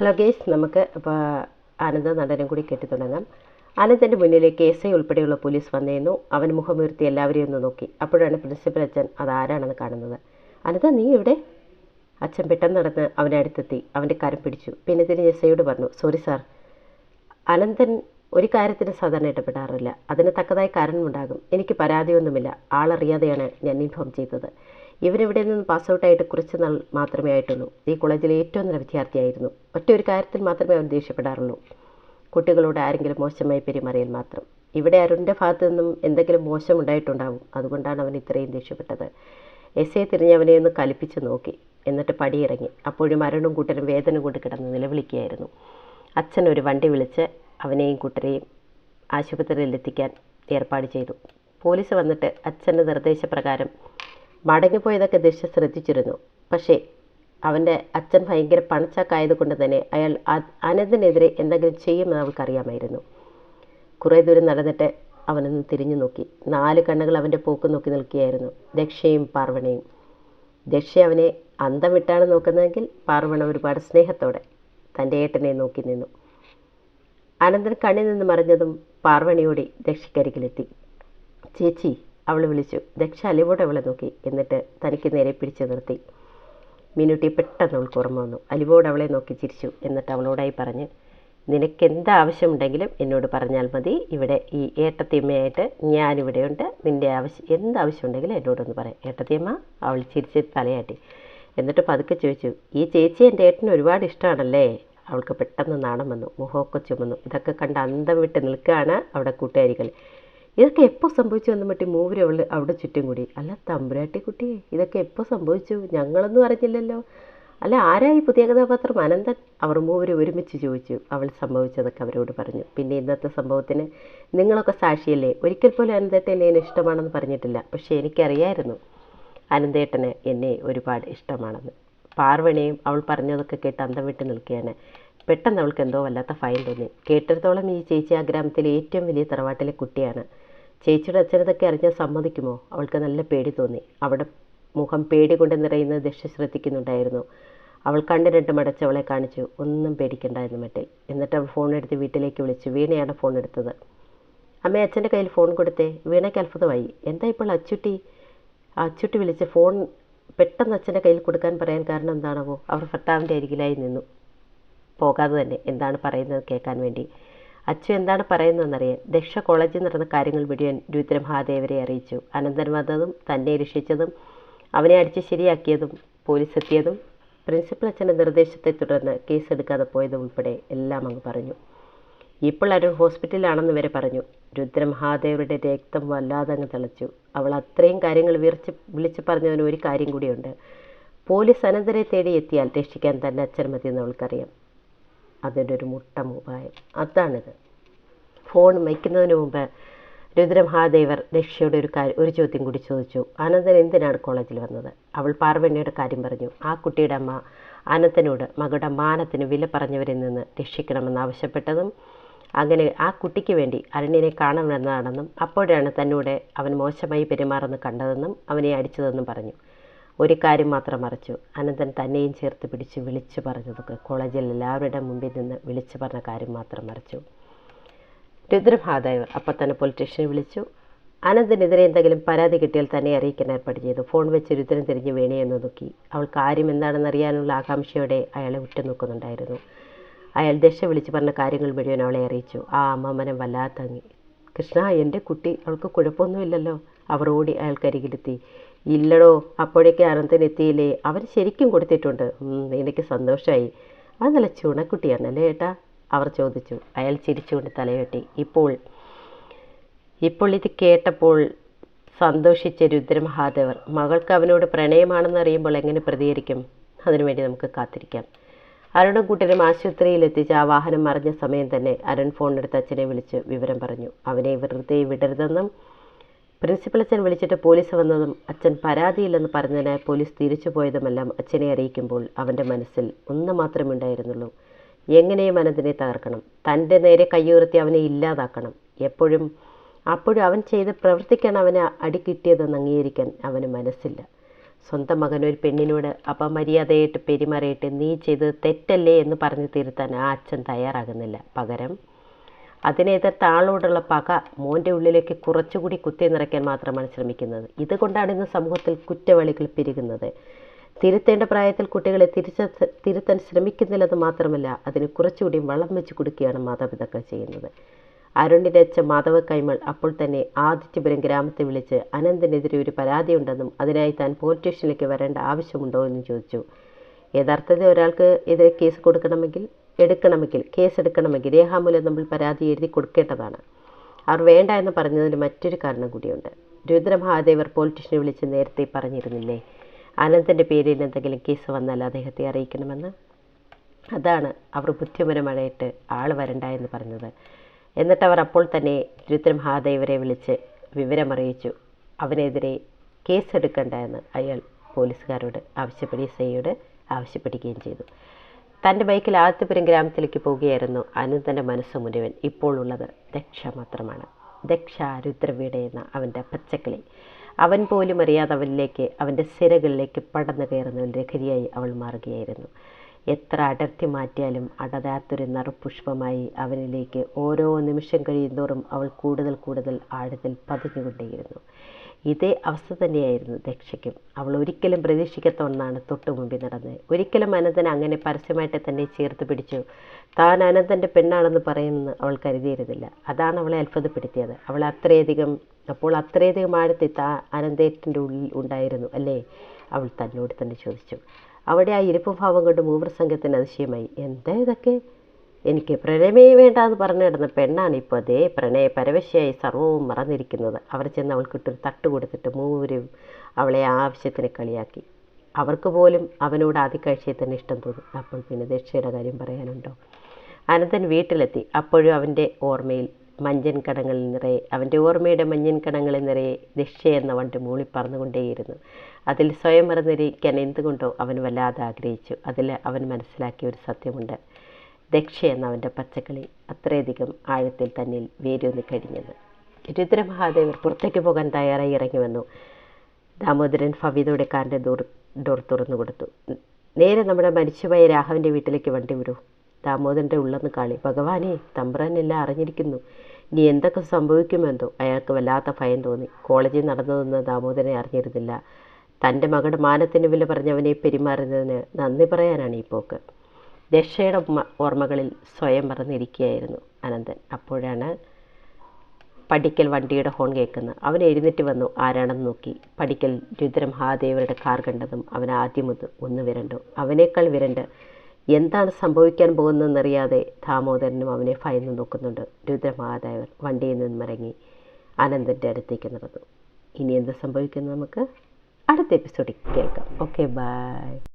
Hello guys നമുക്ക് ഇപ്പോൾ അനന്ത നടനും കൂടി കെട്ടിത്തുടങ്ങാം ആനന്ദന്റെ മുന്നിലേക്ക് എസ് ഐ ഉൾപ്പെടെയുള്ള പോലീസ് വന്നിരുന്നു. അവൻ മുഖമുയർത്തി എല്ലാവരെയും ഒന്ന് നോക്കി. അപ്പോഴാണ് പ്രിൻസിപ്പൽ അച്ഛൻ അതാരാണെന്ന് കാണുന്നത്? അനന്ത നീ ഇവിടെ അച്ഛൻ പെട്ടെന്ന് നടന്ന് അവനെ അടുത്തെത്തി. അവന്റെ കരം പിടിച്ചു. പിന്നെ തിരിഞ്ഞ് എസ് ഐയോട് പറഞ്ഞു സോറി സാർ അനന്തൻ ഒരു കാര്യത്തിന് സാധാരണ ഇടപെടാറില്ല. അതിന് തക്കതായ കാരണമുണ്ടാകും. എനിക്ക് പരാതിയൊന്നുമില്ല. ആളറിയാതെയാണ് ഞാൻ ഇൻഫോം ചെയ്തത്. ഇവരിവിടെ നിന്ന് പാസ് ഔട്ടായിട്ട് കുറച്ച് നാൾ മാത്രമേ ആയിട്ടുള്ളൂ. ഈ കോളേജിലെ ഏറ്റവും നല്ല വിദ്യാർത്ഥിയായിരുന്നു. ഒറ്റൊരു കാര്യത്തിൽ മാത്രമേ അവൻ ദേഷ്യപ്പെടാറുള്ളൂ. കുട്ടികളോട് ആരെങ്കിലും മോശമായി പെരുമാറിയാൽ മാത്രം. ഇവിടെ അരുണിന്റെ ഭാഗത്തു നിന്നും എന്തെങ്കിലും മോശം ഉണ്ടായിട്ടുണ്ടാവും. അതുകൊണ്ടാണ് അവൻ ഇത്രയും ദേഷ്യപ്പെട്ടത്. എസ് എ തിരിഞ്ഞ് അവനെ ഒന്ന് കലിപ്പിച്ച് നോക്കി. എന്നിട്ട് പടിയിറങ്ങി. അപ്പോഴും അരുണും കൂട്ടരും വേദന കൊണ്ട് കിടന്ന് നിലവിളിക്കുകയായിരുന്നു. അച്ഛൻ ഒരു വണ്ടി വിളിച്ച് അവനെയും കൂട്ടരെയും ആശുപത്രിയിൽ എത്തിക്കാൻ ഏർപ്പാട് ചെയ്തു. പോലീസ് വന്നിട്ട് അച്ഛന്റെ നിർദ്ദേശപ്രകാരം മടങ്ങിപ്പോയതൊക്കെ ദിശ ശ്രദ്ധിച്ചിരുന്നു. പക്ഷേ അവന്റെ അച്ഛൻ ഭയങ്കര പണച്ചാക്കായതുകൊണ്ട് തന്നെ അയാൾ അനന്തിനെതിരെ എന്തെങ്കിലും ചെയ്യുമെന്ന് അവൾക്കറിയാമായിരുന്നു. കുറേ ദൂരം നടന്നിട്ട് അവനൊന്ന് തിരിഞ്ഞു നോക്കി. നാല് കണ്ണുകൾ അവന്റെ പോക്ക് നോക്കി നിൽക്കുകയായിരുന്നു. ദക്ഷയും പാർവണയും. ദക്ഷ അവനെ അന്തം വിട്ടാണ് നോക്കുന്നതെങ്കിൽ പാർവണ ഒരുപാട് സ്നേഹത്തോടെ തന്റെ ഏട്ടനെ നോക്കി നിന്നു. അനന്തൻ കണ്ണിൽ നിന്ന് മറിഞ്ഞതും പാർവണിയോടി ദക്ഷക്കരികിലെത്തി ചേച്ചി അവൾ വിളിച്ചു. ദക്ഷ അലിവോട് അവളെ നോക്കി എന്നിട്ട് തനിക്ക് നേരെ പിടിച്ചു നിർത്തി. മിനുട്ടി പെട്ടെന്ന് അവൾക്ക് ഓർമ്മ വന്നു. അലിവോട് അവളെ നോക്കി ചിരിച്ചു എന്നിട്ട് അവളോടായി പറഞ്ഞ് നിനക്ക് എന്ത് ആവശ്യമുണ്ടെങ്കിലും എന്നോട് പറഞ്ഞാൽ മതി. ഇവിടെ ഈ ഏട്ടത്തിയമ്മയായിട്ട് ഞാനിവിടെയുണ്ട് നിന്റെ ആവശ്യം എന്ത് ആവശ്യമുണ്ടെങ്കിലും എന്നോടൊന്ന് പറയാം ഏട്ടത്തിയമ്മ? അവൾ ചിരിച്ച് തലയാട്ടി. എന്നിട്ട് പതുക്കെ ചോദിച്ചു ഈ ചേച്ചി എന്റെ ഏട്ടന് ഒരുപാട് ഇഷ്ടമാണല്ലേ? അവൾക്ക് പെട്ടെന്ന് നാണം വന്നു. മുഖമൊക്കെ ചുമന്നു. ഇതൊക്കെ കണ്ട് അന്തം വിട്ട് നിൽക്കുകയാണ് അവിടെ കൂട്ടുകാരികൾ. ഇതൊക്കെ എപ്പോൾ സംഭവിച്ചു എന്ന് മറ്റേ മൂവരെ അവൾ അവിടെ ചുറ്റും കൂടി. അല്ല തമ്പുരാട്ടി കുട്ടിയെ ഇതൊക്കെ എപ്പോൾ സംഭവിച്ചു? ഞങ്ങളൊന്നും അറിഞ്ഞില്ലല്ലോ. അല്ല ആരായി പുതിയ കഥാപാത്രം? അനന്തൻ. അവർ മൂവരും ഒരുമിച്ച് ചോദിച്ചു അവൾ സംഭവിച്ചതൊക്കെ അവരോട് പറഞ്ഞു. പിന്നെ ഇന്നത്തെ സംഭവത്തിന് നിങ്ങളൊക്കെ സാക്ഷിയല്ലേ? ഒരിക്കൽ പോലും അനന്തേട്ടൻ എന്നെ ഇഷ്ടമാണെന്ന് പറഞ്ഞിട്ടില്ല. പക്ഷേ എനിക്കറിയായിരുന്നു അനന്തേട്ടന് എന്നെ ഒരുപാട് ഇഷ്ടമാണെന്ന്. പാർവണിയും അവൾ പറഞ്ഞതൊക്കെ കേട്ട് അന്തം വിട്ട് നിൽക്കുകയാണ്. പെട്ടെന്ന് അവൾക്ക് എന്തോ വല്ലാത്ത ഭയം തോന്നി. കേട്ടിടത്തോളം ഈ ചേച്ചി ആ ഗ്രാമത്തിലെ ഏറ്റവും വലിയ തറവാട്ടിലെ കുട്ടിയാണ്. ചേച്ചിയുടെ അച്ഛനതൊക്കെ അറിഞ്ഞാൽ സമ്മതിക്കുമോ? അവൾക്ക് നല്ല പേടി തോന്നി. അവിടെ മുഖം പേടി കൊണ്ട് നിറയുന്ന ദശ ശ്രദ്ധിക്കുന്നുണ്ടായിരുന്നു. അവൾ കണ്ണ് രണ്ട് മടച്ചവളെ കാണിച്ചു. ഒന്നും പേടിക്കണ്ട എന്ന് മട്ടിൽ എന്നിട്ട് അവൾ ഫോൺ എടുത്ത് വീട്ടിലേക്ക് വിളിച്ചു. വീണയാണ് ഫോൺ എടുത്തത്. അമ്മ അച്ഛന്റെ കയ്യിൽ ഫോൺ കൊടുത്തേ. വീണയ്ക്ക് അത്ഭുതമായി. എന്താ ഇപ്പോൾ അച്ചുട്ടി? അച്ചുട്ടി വിളിച്ച് ഫോൺ പെട്ടെന്ന് അച്ഛന്റെ കയ്യിൽ കൊടുക്കാൻ പറയാൻ കാരണം എന്താണാവോ? അവർ ഭർത്താവിന്റെ അരികിലായി നിന്നു. പോകാതെ തന്നെ എന്താണ് പറയുന്നത് കേൾക്കാൻ വേണ്ടി? അച്ഛൻ എന്താണ് പറയുന്നതെന്നറിയാൻ. ദക്ഷ കോളേജിൽ നടന്ന കാര്യങ്ങൾ വിടിയൻ രുദ്ര മഹാദേവരെ അറിയിച്ചു. അനന്തൻ വന്നതും തന്നെ രക്ഷിച്ചതും അവനെ അടിച്ച് ശരിയാക്കിയതും പോലീസ് എത്തിയതും പ്രിൻസിപ്പൽ അച്ഛന്റെ നിർദ്ദേശത്തെ തുടർന്ന് കേസ് എടുക്കാതെ പോയതും ഉൾപ്പെടെ എല്ലാം അങ്ങ് പറഞ്ഞു. ഇപ്പോൾ അരുൺ ഹോസ്പിറ്റലിലാണെന്ന് വരെ പറഞ്ഞു. രുദ്ര മഹാദേവരുടെ രക്തം വല്ലാതെ അങ്ങ് തിളച്ചു. അവൾ അത്രയും കാര്യങ്ങൾ വിറച്ച് വിളിച്ചു പറഞ്ഞതിന് ഒരു കാര്യം കൂടിയുണ്ട്. പോലീസ് അനന്തരെ തേടി എത്തിയാൽ രക്ഷിക്കാൻ തന്നെ അച്ഛൻ മതിയെന്ന് അവൾക്കറിയാം. അതിന്റെ ഒരു മുട്ട ഉപായം അതാണിത്. ഫോൺ വയ്ക്കുന്നതിന് മുമ്പ് രുദ്രമഹാദേവർ രക്ഷയുടെ ഒരു കാര്യം ഒരു ചോദ്യം കൂടി ചോദിച്ചു. അനന്തൻ എന്തിനാണ് കോളേജിൽ വന്നത്? അവൾ പാർവണിയുടെ കാര്യം പറഞ്ഞു. ആ കുട്ടിയുടെ അമ്മ അനന്തനോട് മകളുടെ മാനത്തിന് വില പറഞ്ഞവരിൽ നിന്ന് രക്ഷിക്കണമെന്ന് ആവശ്യപ്പെട്ടതും അങ്ങനെ ആ കുട്ടിക്ക് വേണ്ടി അരണ്യനെ കാണണമെന്നതാണെന്നും അപ്പോഴാണ് തന്നോട് അവൻ മോശമായി പെരുമാറുന്നത് കണ്ടതെന്നും അവനെ അടിച്ചതെന്നും പറഞ്ഞു. ഒരു കാര്യം മാത്രം മറച്ചു. അനന്തൻ തന്നെയും ചേർത്ത് പിടിച്ച് വിളിച്ചു പറഞ്ഞതൊക്കെ കോളേജിൽ എല്ലാവരുടെ മുമ്പിൽ നിന്ന് വിളിച്ചു പറഞ്ഞ കാര്യം മാത്രം മറച്ചു. രുദ്രഭാദേവർ അപ്പം തന്നെ പൊളിറ്റീഷ്യനെ വിളിച്ചു. അനന്തനെതിരെ എന്തെങ്കിലും പരാതി കിട്ടിയാൽ തന്നെ അറിയിക്കാൻ ഏർപ്പാട് ചെയ്തു. ഫോൺ വെച്ച് രുദ്രൻ തിരിഞ്ഞ് വീണയെന്ന് നോക്കി. അവൾ കാര്യം എന്താണെന്ന് അറിയാനുള്ള ആകാംക്ഷയോടെ അയാളെ ഉറ്റുനോക്കുന്നുണ്ടായിരുന്നു. അയാൾ ദശ വിളിച്ച് പറഞ്ഞ കാര്യങ്ങൾ മുഴുവൻ അവളെ അറിയിച്ചു. ആ അമ്മമനം വല്ലാത്തങ്ങി. കൃഷ്ണ എന്റെ കുട്ടി അവൾക്ക് കുഴപ്പമൊന്നുമില്ലല്ലോ. അവർ ഓടി അയാൾക്കരികിലെത്തി ഇല്ലടോ അപ്പോഴേക്കും അനന്തൻ എത്തിയില്ലേ? അവൻ ശരിക്കും കൊടുത്തിട്ടുണ്ട്. എനിക്ക് സന്തോഷമായി അത് നല്ല ചുണക്കുട്ടിയാണല്ലേ ഏട്ടാ? അവർ ചോദിച്ചു. അയാൾ ചിരിച്ചുകൊണ്ട് തലയോട്ടി ഇപ്പോൾ ഇപ്പോൾ ഇത് കേട്ടപ്പോൾ സന്തോഷിച്ച രുദ്രമഹാദേവർ മകൾക്ക് അവനോട് പ്രണയമാണെന്ന് അറിയുമ്പോൾ എങ്ങനെ പ്രതികരിക്കും? അതിനുവേണ്ടി നമുക്ക് കാത്തിരിക്കാം. അരുണും കൂട്ടരും ആശുപത്രിയിൽ എത്തിച്ച് ആ വാഹനം മറിഞ്ഞ സമയം തന്നെ അരുൺ ഫോണെടുത്ത് അച്ഛനെ വിളിച്ച് വിവരം പറഞ്ഞു. അവനെ വെറുതെ വിടരുതെന്നും പ്രിൻസിപ്പൽ അച്ഛൻ വിളിച്ചിട്ട് പോലീസ് വന്നതും അച്ഛൻ പരാതിയില്ലെന്ന് പറഞ്ഞതിനായി പോലീസ് തിരിച്ചു പോയതുമെല്ലാം അച്ഛനെ അറിയിക്കുമ്പോൾ അവന്റെ മനസ്സിൽ ഒന്ന് മാത്രമേ ഉണ്ടായിരുന്നുള്ളൂ. എങ്ങനെയും അനന്തിനെ തകർക്കണം. തന്റെ നേരെ കയ്യുയർത്തി അവനെ ഇല്ലാതാക്കണം. എപ്പോഴും അപ്പോഴും അവൻ ചെയ്ത പ്രവർത്തിക്കാൻ അവന് അടി കിട്ടിയതെന്ന് അംഗീകരിക്കാൻ അവന് മനസ്സില്ല. സ്വന്തം മകൻ ഒരു പെണ്ണിനോട് അപമര്യാദയായിട്ട് പെരുമാറിയിട്ട് നീ ചെയ്തത് തെറ്റല്ലേ എന്ന് പറഞ്ഞു തിരുത്താൻ ആ അച്ഛൻ തയ്യാറാകുന്നില്ല. പകരം അതിനെ എതിർത്ത ആളോടുള്ള പക മോന്റെ ഉള്ളിലേക്ക് കുറച്ചുകൂടി കുത്തി നിറയ്ക്കാൻ മാത്രമാണ് ശ്രമിക്കുന്നത്. ഇതുകൊണ്ടാണ് ഇന്ന് സമൂഹത്തിൽ കുറ്റവാളികൾ പെരുകുന്നത്. തിരുത്തേണ്ട പ്രായത്തിൽ കുട്ടികളെ തിരിച്ച തിരുത്താൻ ശ്രമിക്കുന്നില്ലെന്ന് മാത്രമല്ല അതിന് കുറച്ചുകൂടി വളം വെച്ച് കൊടുക്കുകയാണ് മാതാപിതാക്കൾ ചെയ്യുന്നത്. അരുണിന്റെ അച്ഛൻ മാധവ കൈമൾ അപ്പോൾ തന്നെ ആദിത്യപുരം ഗ്രാമത്തെ വിളിച്ച് അനന്തിനെതിരെ ഒരു പരാതിയുണ്ടെന്നും അതിനായി താൻ പോലീസ് സ്റ്റേഷനിലേക്ക് വരേണ്ട ആവശ്യമുണ്ടോ എന്നും ചോദിച്ചു. യഥാർത്ഥത്തിൽ ഒരാൾക്ക് എതിരെ കേസ് കൊടുക്കണമെങ്കിൽ എടുക്കണമെങ്കിൽ കേസ് എടുക്കണമെങ്കിൽ രേഖാമൂലം നമ്മൾ പരാതി എഴുതി കൊടുക്കേണ്ടതാണ്. അവർ വേണ്ട എന്ന് പറഞ്ഞതിന് മറ്റൊരു കാരണം കൂടിയുണ്ട്. രുദ്രമഹാദേവർ മഹാദേവർ സ്റ്റേഷനെ വിളിച്ച് നേരത്തെ പറഞ്ഞിരുന്നില്ലേ? അനന്തന്റെ പേരിൽ എന്തെങ്കിലും കേസ് വന്നാൽ അദ്ദേഹത്തെ അറിയിക്കണമെന്ന്? അതാണ് അവർ ബുദ്ധിപരമായിട്ട് ആൾ വരണ്ട എന്ന് പറഞ്ഞത്. എന്നിട്ട് അവർ അപ്പോൾ തന്നെ രുദ്രമഹാദേവരെ വിളിച്ച് വിവരമറിയിച്ചു. അവനെതിരെ കേസെടുക്കണ്ട എന്ന് അയാൾ പോലീസുകാരോട് ആവശ്യപ്പെടുകയും സൈയോട് ആവശ്യപ്പെടുകയും ചെയ്തു. തന്റെ ബൈക്കിൽ ആദ്യപുരം ഗ്രാമത്തിലേക്ക് പോവുകയായിരുന്നു അനന്തന്റെ മനസ്സ് മുഴുവൻ ഇപ്പോൾ ഉള്ളത് ദക്ഷ മാത്രമാണ്. ദക്ഷ രുദ്രവീട എന്ന അവന്റെ പച്ചക്കിളി അവൻ പോലും അറിയാതെ അവനിലേക്ക് അവന്റെ സിരകളിലേക്ക് പടന്നു കയറുന്ന ലഹരിയായി അവൾ മാറുകയായിരുന്നു. എത്ര അടർത്തി മാറ്റിയാലും അടരാത്തൊരു നറുപുഷ്പമായി അവനിലേക്ക് ഓരോ നിമിഷം കഴിയുന്തോറും അവൾ കൂടുതൽ കൂടുതൽ ആഴത്തിൽ പതിഞ്ഞുകൊണ്ടേയിരുന്നു. ഇതേ അവസ്ഥ തന്നെയായിരുന്നു ദക്ഷയ്ക്കും. അവൾ ഒരിക്കലും പ്രതീക്ഷിക്കാത്ത ഒന്നാണ് തൊട്ടു മുമ്പിൽ നടന്നത്. ഒരിക്കലും അനന്തനെ അങ്ങനെ പരസ്യമായിട്ട് തന്നെ ചേർത്ത് പിടിച്ചു. താൻ അനന്തന്റെ പെണ്ണാണെന്ന് പറയുമെന്ന് അവൾ കരുതിയിരുന്നില്ല. അതാണ് അവളെ അത്ഭുതപ്പെടുത്തിയത്. അവൾ അത്രയധികം അപ്പോൾ അത്രയധികം ആഴത്തിൽ താ അനന്തേട്ടന്റെ ഉള്ളിൽ ഉണ്ടായിരുന്നു അല്ലേ? അവൾ തന്നോട് തന്നെ ചോദിച്ചു. അവിടെ ആ ഇരിപ്പ് ഭാവം കൊണ്ട് മൂവർ സംഘത്തിന് അതിശയമായി. എന്താ ഇതൊക്കെ? എനിക്ക് പ്രണയമേ വേണ്ട എന്ന് പറഞ്ഞു കിടന്ന പെണ്ണാണ് ഇപ്പോൾ അതേ പ്രണയ പരവശയായി സർവവും മറന്നിരിക്കുന്നത്. അവർ ചെന്ന് അവൾക്കിട്ടൊരു തട്ട് കൊടുത്തിട്ട് മൂവരും അവളെ ആവശ്യത്തിന് കളിയാക്കി. അവർക്ക് പോലും അവനോട് ആദ്യക്കാഴ്ചയിൽ തന്നെ ഇഷ്ടം തോന്നി. അപ്പോൾ പിന്നെ ദക്ഷയുടെ കാര്യം പറയാനുണ്ടോ? അനന്തൻ വീട്ടിലെത്തി. അപ്പോഴും അവന്റെ ഓർമ്മയിൽ മഞ്ഞൻ കടങ്ങളിൽ നിറയെ അവന്റെ ഓർമ്മയുടെ മഞ്ഞൻ കടങ്ങളിൽ നിറയെ ദക്ഷ എന്ന വണ്ട് മൂളി പറന്നുകൊണ്ടേയിരുന്നു. അതിൽ സ്വയം മറന്നിരിക്കാൻ എന്തുകൊണ്ടോ അവൻ വല്ലാതെ ആഗ്രഹിച്ചു. അതിൽ അവൻ മനസ്സിലാക്കിയ ഒരു സത്യമുണ്ട്. ദക്ഷ അവന്റെ പച്ചക്കളി അത്രയധികം ആഴത്തിൽ തന്നിൽ വേരൂന്നി കഴിഞ്ഞത്. രുദ്രമഹാദേവർ പുറത്തേക്ക് പോകാൻ തയ്യാറായി ഇറങ്ങി വന്നു. ദാമോദരൻ ഫവിതയുടെ കാറിന്റെ ഡോർ ഡോർ തുറന്നു കൊടുത്തു. നേരെ നമ്മുടെ മരിച്ചുപോയ രാഘവന്റെ വീട്ടിലേക്ക് വണ്ടി വിടൂ. ദാമോദരന്റെ ഉള്ളെന്ന് കാളി ഭഗവാനെ തമ്പ്രാനെല്ലാം അറിഞ്ഞിരിക്കുന്നു. ഇനി എന്തൊക്കെ സംഭവിക്കുമെന്തോ. അയാൾക്ക് വല്ലാത്ത ഭയം തോന്നി. കോളേജിൽ നടന്നതെന്ന് ദാമോദരനെ അറിഞ്ഞിരുന്നില്ല. തന്റെ മകളുടെ മാനത്തിന് വില പറഞ്ഞവനെ പെരുമാറുന്നതിന് നന്ദി പറയാനാണ് ഈ പോക്ക്. ദക്ഷയുടെ ഓർമ്മകളിൽ സ്വയം മറന്നിരിക്കുകയായിരുന്നു അനന്തൻ. അപ്പോഴാണ് പടിക്കൽ വണ്ടിയുടെ ഹോൺ കേൾക്കുന്നത്. അവൻ എഴുന്നേറ്റ് വന്നു. ആരാണെന്ന് നോക്കി. പടിക്കൽ രുദ്രമഹാദേവരുടെ കാർ കണ്ടതും അവൻ ആദ്യം ഒന്ന് ഒന്ന് വിരണ്ടു. അവനേക്കാൾ വിരണ്ട് എന്താണ് സംഭവിക്കാൻ പോകുന്നതെന്നറിയാതെ ദാമോദരനും അവനെ ഭയന്ന് നോക്കുന്നുണ്ട്. രുദ്രമഹാദേവർ വണ്ടിയിൽ നിന്ന് ഇറങ്ങി അനന്തന്റെ അടുത്തേക്ക് നടന്നു. ഇനി എന്ത് സംഭവിക്കുന്നു നമുക്ക് അടുത്ത എപ്പിസോഡിൽ കേൾക്കാം. Okay bye